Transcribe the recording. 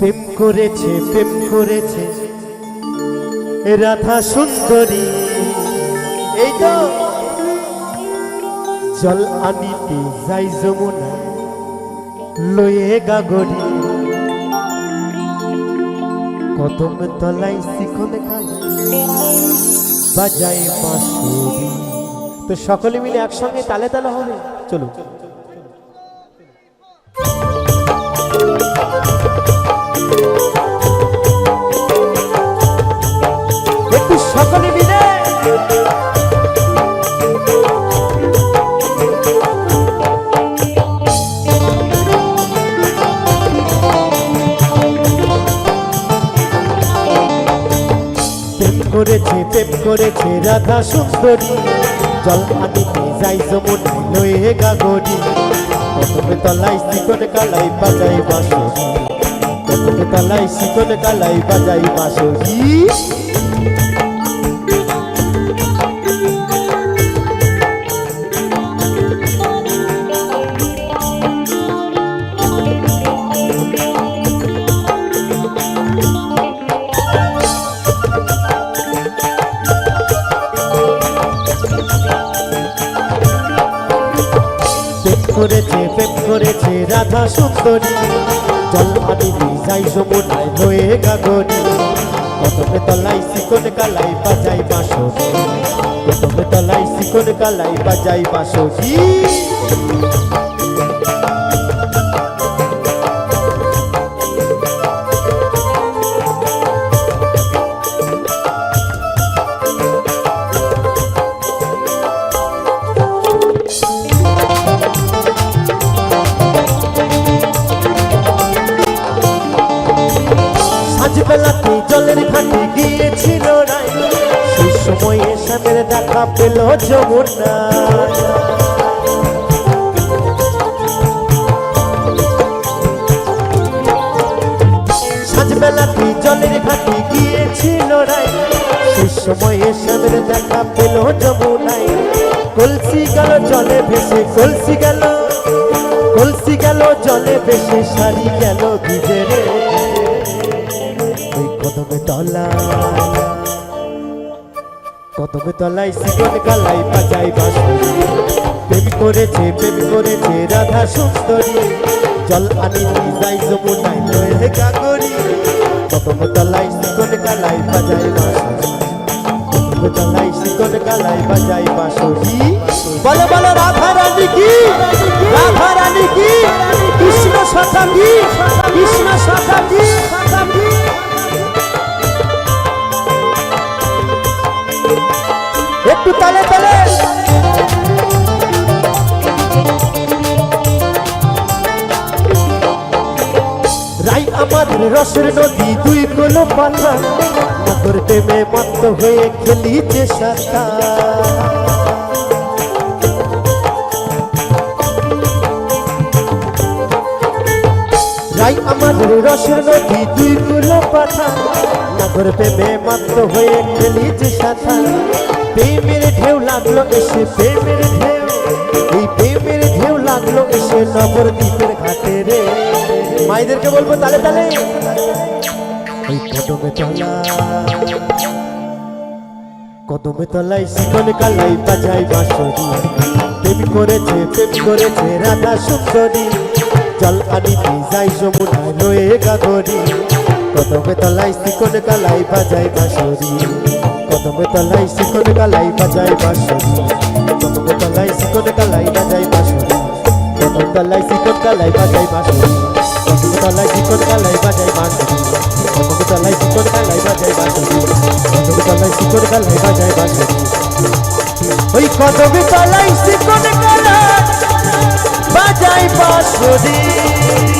প্রেম করেছে প্রেম করেছে। রাধা সুন্দরী, এই তো। জল আনিতে যাই যমুনা লয়ে গাগরি। কদম তলাই শিখন খালা বাজাই বাঁশুরি। তো সকলে মিলে একসঙ্গে তালে তালে হবে। চলো। করেছে প্রেম করেছে রাধা সুন্দরী। জল আনিতে যাই যমুনায় লয়ে গাগরি। প্রথমে তলাই শিকন কালাই বাজাই বাঁশরি প্রথমে তলাই শিকন কালাই বাজাই বাঁশরি প্রেম করেছে প্রেম করেছে, রাধা সুন্দরী। জল আনিতে যাই সমুদায় লয়ে গাগরি। প্রথমে তলাই শিকন কালাই বাজাই বাসো প্রথমে তলাই শিকন কালাই বাজাই বাঁশরি সাজবেলাতে জলের ঘাটে গিয়েছিল রাই সেই সময়ে স্বামীর দেখা পেল যমুনা। সাজবেলাতে জলের ঘাটে গিয়েছিল রাই সেই সময়ে স্বামীর দেখা পেল যমুনায়। কলসি গেল, জলে ভেসে কলসি গেল। কলসি গেল, জলে ভেসে সারি গেল ভিজে রে। কদমে তলা কদমে তলায় শিকন কালাই বাজাই বাঁশরি প্রেম করেছে প্রেম করেছে রাধা সুন্দরী। জল আনি যাই যমুনায় লয়ে গাগরি কদমে তলায় শিকন কালাই বাজাই বাঁশরি কদমে তলায় শিকন কালাই বাজাই বাঁশরি বলো বলো, রাধা রানী কি? রাধা রানী কি? কৃষ্ণ সখা কি? কৃষ্ণ সখা কি? আমাদের রসের নদী, দুই পাতা। মধুর প্রেমে হয়ে খেলিছে সাতা। রাই আমাদের রসের নদী, দুই কুলো পাঠা নগর প্রেমে মাত্র হয়ে খেলিছে সাথা প্রেমের ঢেউ লাগল এসে, প্রেমের মাইদেরকে বলব, তালে তালে। ওই কদমে তলা। কদমে তলাই শিকন কালাই বাজাই বাঁশরি। প্রেম করেছে প্রেম করেছে রাধা সুন্দরী। জল আনিতে যাই যমুনায় লয়ে গাগরি। কদমে তলাই শিকন কালাই বাজাই বাঁশরি। কদমে তলাই শিকন কালাই বাজাই বাঁশরি। কদমে তলাই শিকন কালাই বাজাই বাঁশরি। কদম তলাই শিকন কালাই বাজাই বাঁশরি। কদম তলাই শিকন কালাই বাজাই বাঁশরি কদম তলাই শিকন কালাই বাজাই বাঁশরি কদম তলাই শিকড় গালাই বাজাই বাঁশরি ওই কদমে বাজাই বাঁশরি।